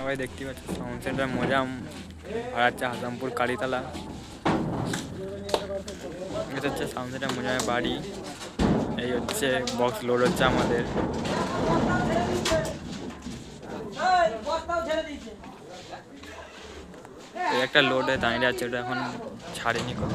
সবাই দেখতে পাচ্ছ, সাউন্ড সেন্টার আর হচ্ছে হাসামপুর কালীতলা। এটা হচ্ছে সাউন্ড সেন্টার মজামের বাড়ি। এই হচ্ছে বক্স লোড হচ্ছে আমাদের। একটা লোড দাঁড়িয়ে আছে, ওটা এখন ছাড়েনি কোনো।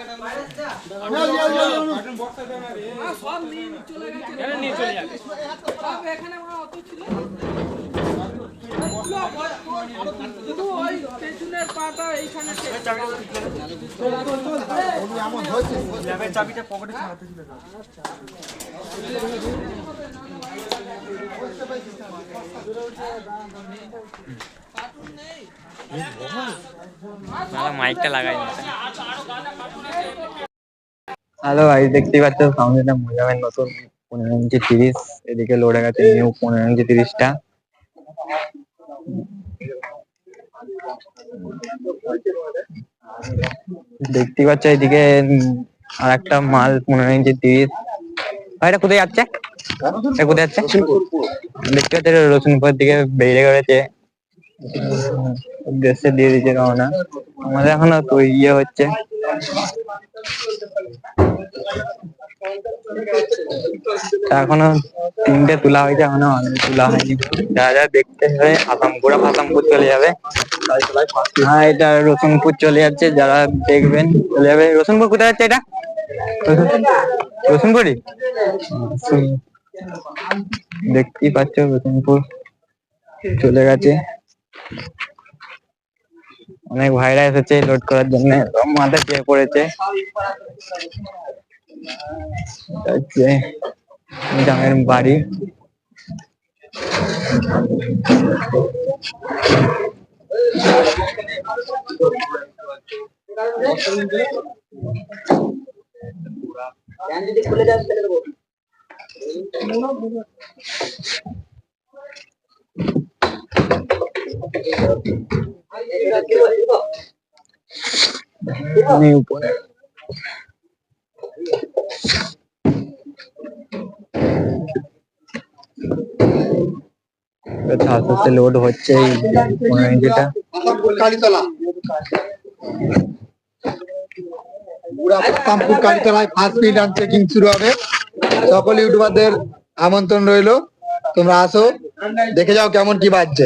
এখানে সব দাদা মাইকটা লাগাই। না হ্যালো ভাই দেখতে পাচ্ছ, সামনে একটা মোজামের নতুন পনেরো ইঞ্চি তিরিশ, এদিকে লোড গেছে নিউ পনেরো ইঞ্চি তিরিশটা। দেখতে পাচ্ছ, এদিকে আর একটা মাল পনেরো ইঞ্চি তিরিশ। ভাই, এটা কোথায় যাচ্ছে? এটা কোথায় যাচ্ছে? দেখতে পাচ্ছ, এটা রসুনপুরের দিকে বেরিয়ে গেছে। দেশে দিয়ে দিচ্ছে রওনা। আমাদের এখনও তো ইয়ে হচ্ছে। এখনও তিনটে তোলা হয়েছে, এখনও অনেক তোলা হয়নি। যারা যারা দেখতে হবে আসামপুর আসামপুর চলে যাবে। হ্যাঁ এটা রসুনপুর চলে যাচ্ছে, যারা দেখবেন চলে যাবে। রসুনপুর কোথায় যাচ্ছে এটা? রসুনপুরই হুম। দেখতেই পাচ্ছ রসুনপুর চলে গেছে। অনেক ভাইরা এসেছে লোড করার জন্য। মাথা চেয়ে পড়েছে। গ্রামের বাড়ি। উপরে। লোড হচ্ছে ফার্স্ট শুরু হবে। সকল ইউটিউবারদের আমন্ত্রণ রইল। তোমরা আসো, দেখে যাও কেমন কি বাজছে।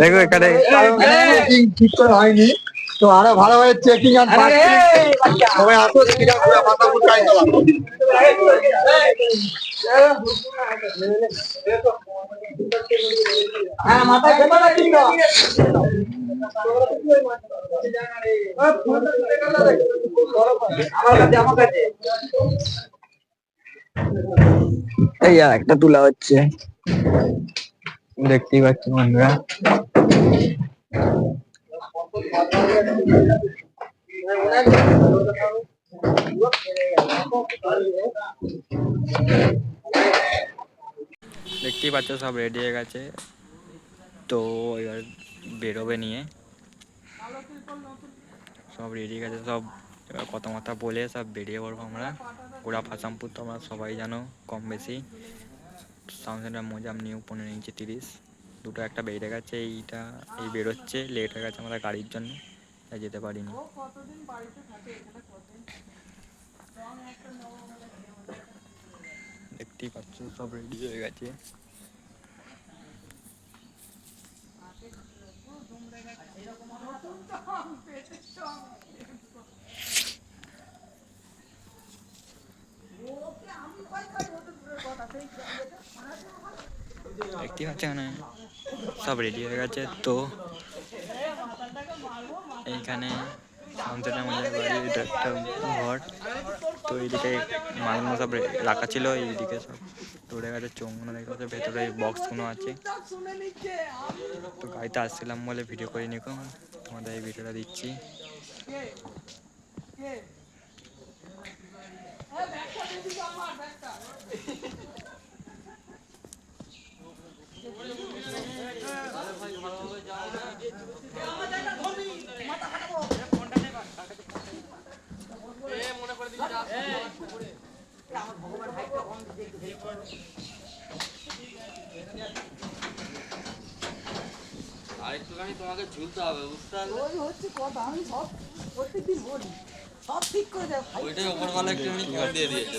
দেখো এখানে ঠিক করে হয়নি। তো আরও ভালোভাবে চেকিং আর সবাই আসো পুরো হ্যাঁ আমার কাছে আমার কাছে। এই আর একটা তোলা হচ্ছে। দেখতেই পাচ্ছি বন্ধুরা। দেখতেই পাচ্ছ সব রেডি হয়ে গেছে। তো এবার বেরোবে নিয়ে। সব রেডি গেছে, সব এবার কথা মতা বলে সব বেরিয়ে পড়ব আমরা। গোড়া ফাসামপুর তো আমরা সবাই জানো, কম বেশি। সাউন্ড সেন্টার মোজাম নিউ পনেরো ইঞ্চি তিরিশ। দুটো একটা বেরিয়ে গেছে, এইটা, এই বেরোচ্ছে লেট হয়ে গেছে আমাদের গাড়ির জন্য। তাই যেতে পারিনি। দেখতেই পাচ্ছ, সব রেডি হয়ে গেছে। দেখতে পাচ্ছেন মানে সব রেডি হয়ে গেছে। তো এইখানে শান্তনা মজার বাড়ি এটা একটা ঘর। তো এইদিকে মালগুলো সব রাখা ছিল, এইদিকে সব ধরে গেছে, চোঙগুলো দেখতে পাচ্ছে, ভেতরে বক্সগুলো আছে। তো গাড়িতে আসছিলাম বলে ভিডিও করে নিকো তোমাদের এই ভিডিওটা দিচ্ছি। আরেকটুখানি তোমাকে ঝুলতে হবে বুঝতে পারলে? ওই হচ্ছে কথা আমি সব প্রত্যেকদিন বলি। সব ঠিক করে ভাই ওইটাই একটুখানি দিয়ে দিয়েছে।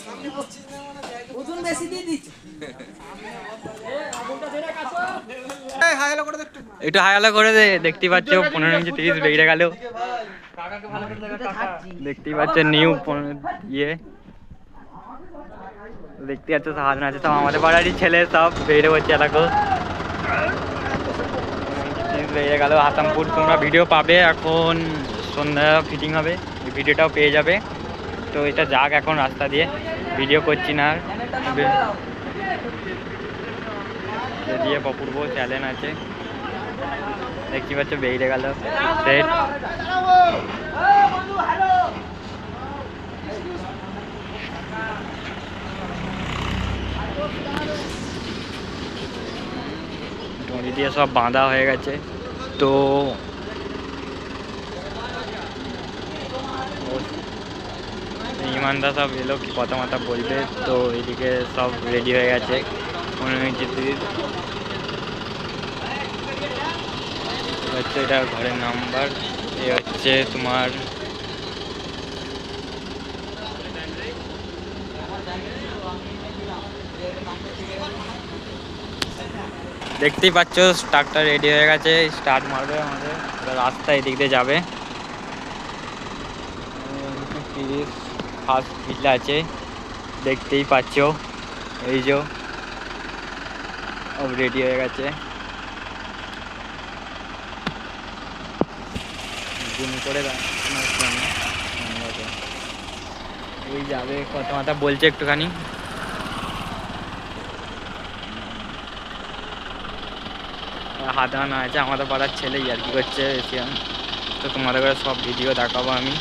ওজন বেশি দিয়ে দিচ্ছে। একটু। হায়ালা করে দে দেখতেই পাচ্ছ পনেরো ইঞ্চি তিরিশ বেড়ে গেল। দেখতেই পাচ্ছ নিউ ইয়ে। দেখতে পাচ্ছ সাহায্য আছে সব আমাদের পাড়ারই ছেলে সব বেড়ে হচ্ছে এলাকা। বেড়ে গেল হাসামপুর তোমরা ভিডিও পাবে এখন সন্ধ্যা ফিটিং হবে। ভিডিওটাও পেয়ে যাবে। তো এটা যাক এখন রাস্তা দিয়ে। ভিডিও করছি না দিয়ে অপূর্ব চ্যালেঞ্জ আছে। দেখতে পাচ্ছ, বেরিয়ে গেল। দড়ি দিয়ে সব বাঁধা হয়ে গেছে। তো ইমানদা সব এলো কি কথা মাথা বলবে, তো এদিকে সব রেডি হয়ে গেছে। ইঞ্চি তিরিশ হচ্ছে এটা ঘরের নাম্বার এ হচ্ছে তোমার দেখতেই পাচ্ছ ট্রাকটা রেডি হয়ে গেছে স্টার্ট মারবে আমাদের। রাস্তা এদিক দিয়ে যাবে। তিরিশ। ফার্স্ট ফিল্ড আছে। দেখতেই পাচ্ছ। এই যে রেডি হয়ে গেছে। করে এই যাবে, কথা মাথা বলছে একটুখানি। হাত আনা আছে, আমাদের পাড়ার ছেলে আর কি করছে এশিয়ান তো তোমাদের সব ভিডিও দেখাবো আমি।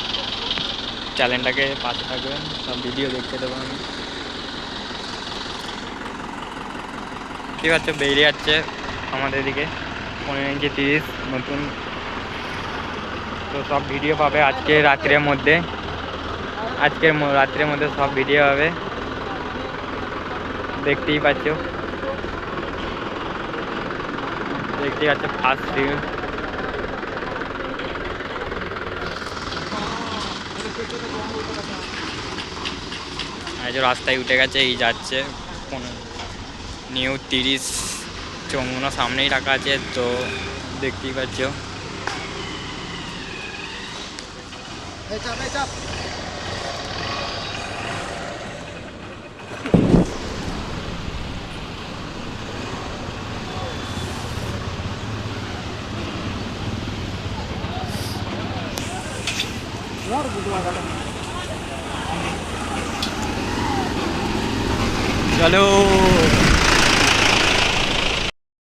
চ্যানেলটাকে পাশে থাকবেন, সব ভিডিও দেখতে দেবো আমি। ঠিক আছে বেরিয়ে যাচ্ছে আমাদের এদিকে পনেরো ইঞ্চি তিরিশ, নতুন। তো সব ভিডিও পাবে আজকে রাত্রের মধ্যে। আজকের রাত্রের মধ্যে সব ভিডিও হবে দেখতেই পাচ্ছ। দেখতেই পাচ্ছ ফার্স্ট এই রাস্তায় উঠে গেছে, এই যাচ্ছে। নিউ তিরিশ চৌমুনা সামনেই রাখা আছে, তো দেখতেই পাচ্ছ। চলো।